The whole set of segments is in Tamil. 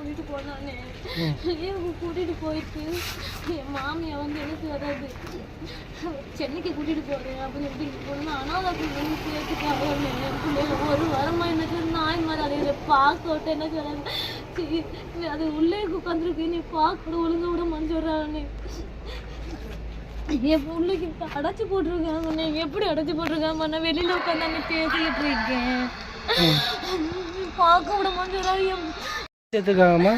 கூட்டிட்டு போனானே. லீவுக்கு கூட்டிட்டு போயிட்டு என் மாமியா வந்து எனக்கு வராது சென்னைக்கு கூட்டிட்டு போறேன் அப்படின்னு சொல்லி போனா அனாதை பிள்ளைங்க சேர்த்துக்காக என் பிள்ளைங்க ஒரு வாரமா எனக்கு நாய் மாதிரி அதை பார்க்க விட்டு என்ன சொல்றாங்க சீ, நீ அது உள்ளே உட்காந்துருக்கு நீ பார்க்க ஒழுங்கா விட மஞ்சள்றானே என் பிள்ளைக்கு அடைச்சு போட்டிருக்காங்க நீ எப்படி அடைச்சு போட்டிருக்காம நான் வெளியில உட்காந்து பேசிக்கிட்டு இருக்கேன். பார்க்க விட மஞ்சள் சேர்த்துக்காம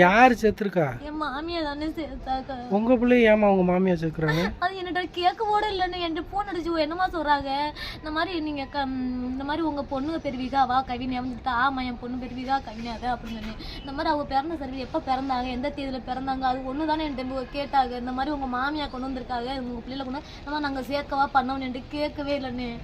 யார் செத்துருக்கா என் மாமியா தானே சேர்த்தாக்கா உங்க பிள்ளை ஏமா உங்க மாமியா சேர்க்குறாங்க அது என்னோட கூட இல்லைன்னு என்கிட்ட ஃபோன் அடிச்சு என்னமா சொல்றாங்க? இந்த மாதிரி நீங்க க- இந்த மாதிரி உங்க பொண்ணுங்க பேர் விகாவா? கவினியா வந்துட்டு ஆமா என் பொண்ணு பேர் விகா அப்படின்னு இந்த மாதிரி அவங்க பிறந்த சரி எப்போ பிறந்தாங்க? எந்த தேதியில பிறந்தாங்க? அது ஒன்று தானே என்கிட்ட கேட்டாங்க. இந்த மாதிரி உங்க மாமியா கொண்டு வந்திருக்காங்க. உங்க பிள்ளைல கொண்டு வந்து, நம்ம நாங்க சேர்க்கவா? பண்ணோம்னு என்கிட்ட கேட்கவே இல்லைன்னு.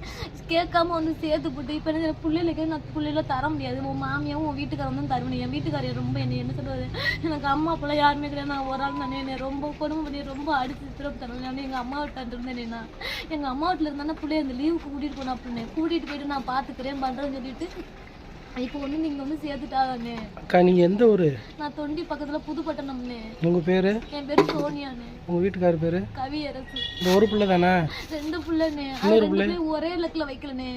கேட்காம ஒன்று சேர்த்து போட்டு இப்போ என்ன பிள்ளைகளுக்கு நான் பிள்ளைல தர முடியாது. உன் மாமியாவும் உன் வீட்டுக்காரன் வந்து தருவேன் என் வீட்டுக்காரர் ரொம்ப என்ன என்ன சொல்றது? எனக்கு அம்மா அப்பெல்லாம் யாருமே கிடையாது. நான் ஒரு ஆள் நான் என்னை ரொம்ப கொடுமை பண்ணி ரொம்ப அடிச்சு திரும்ப தரணும். எங்கள் அம்மா வீட்டில் இருந்தேன் நான் எங்கள் அம்மா வீட்டில் இருந்தானே பிள்ளைய அந்த லீவுக்கு கூட்டிகிட்டு போனேன் அப்படின்னு கூட்டிகிட்டு போயிட்டு நான் பார்த்துக்கிறேன் பண்ணுறேன்னு சொல்லிட்டு இப்போ வந்து நீங்கள் வந்து சேர்த்துட்டாங்கண்ணே அக்கா நீங்க எந்த ஊரு? நான் தொண்டி பக்கத்தில் புதுப்பட்டணம்னே உங்க பேரு? என் பேர் சோனியாண்ணே உங்க வீட்டுக்காரர் பேரு? கவியரசு இந்த ஒரு பிள்ளை தானே ரெண்டு பிள்ளைண்ணே ரெண்டு பிள்ளையும் ஒரே இலக்கில் வைக்கலண்ணே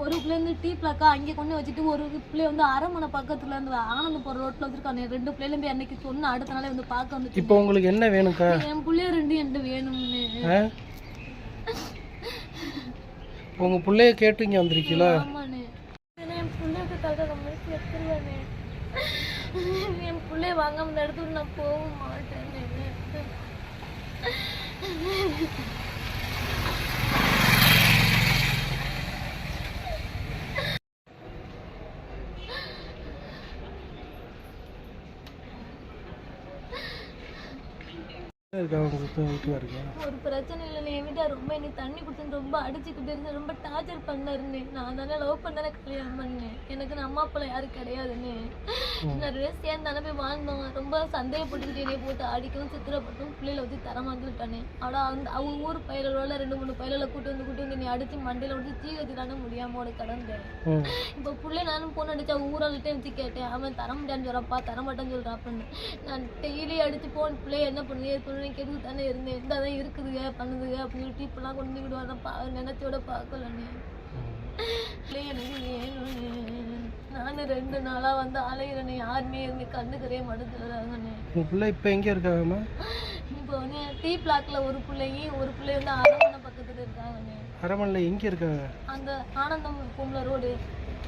ஒரு பிள்ளை வந்து டீ பிளாக்கா அங்கே கொண்டு வச்சுட்டு ஒரு பிள்ளை வந்து அரமனை பக்கத்துல இருந்து ஆனந்தம் போகிற ரோட்டில் வச்சிருக்கானே. ரெண்டு பிள்ளைகளும் போய் அன்னைக்கு சொன்ன அடுத்த நாளே வந்து பார்க்க வந்துட்டு இப்போ உங்களுக்கு என்ன வேணும்க்கா? என் பிள்ளைய ரெண்டு என்கிட்ட வேணும்னு? உங்க பிள்ளைய கேட்டு இங்க வந்திருக்கீங்களா ஆமாண்ணே ஏன்னா என் பிள்ளைக்கு தகுந்த மாதிரி செத்துருவேனே என் பிள்ளைய வாங்காம இந்த இடத்துல நான் போக மாட்டேனே ஒரு பிரச்சனை இல்லை என் வீட்டை ரொம்ப என்னை தண்ணி குடிச்சு ரொம்ப அடிச்சுக்கிட்டு இருந்து ரொம்ப டார்ச்சர் பண்ணாருன்னு நான் தானே லவ் பண்ணானே கல்யாணம் பண்ணேன். எனக்கு நான் அம்மா அப்பா யாரும் கிடையாதுன்னு நிறைய சேர்ந்து தானே போய் வாழ்ந்தோம் ரொம்ப சந்தேகப்பட்டுக்கிட்டு என்னைய போட்டு அடிக்கவும் சித்திரப்பட்டும் பிள்ளைகளை வச்சு தரமாக்கி விட்டானே ஆனால் அந்த அவங்க ஊர் பயிரோட ரெண்டு மூணு பயிரில் கூட்டு வந்து கூட்டு வந்து என்னை அடிச்சு மண்டையில விட்டு தீ வச்சு தானே முடியாம உனக்கு கடந்தேன். ம் இப்போ பிள்ளை நானும் அடிச்சு அவங்க ஊராள்கிட்ட வச்சு கேட்டேன். அவன் தர முடியான்னு சொல்கிறப்பா தர மாட்டேன்னு சொல்றாப்பன்னு நான் டெய்லி அடிச்சு போன் பிள்ளைய என்ன பண்ணுது? பண்ணுன்னு கேட்டு தானே இருந்தேன். இந்த தான் இருக்குதுங்க பண்ணுதுங்க அப்படின்னு சொல்லிட்டு இப்பெல்லாம் கொண்டு விடுவாங்க. பா நினைச்சோட பார்க்கலண்ணே. எனக்கு நானும் ரெண்டு நாளாக வந்து அலையிறேனே யாருமே இருந்து கண்டுக்கவே மாட்டேங்கிறாங்கண்ணே உங்க பிள்ளை இப்போ எங்க இருக்காங்கம்மா? இப்போ வந்து டீ பிளாக்ல ஒரு பிள்ளையும் ஒரு பிள்ளை வந்து அரமனை பக்கத்துல இருக்காங்கண்ணே. அரமனையில் எங்க இருக்காங்க? அந்த ஆனந்தம் கும்பல ரோடு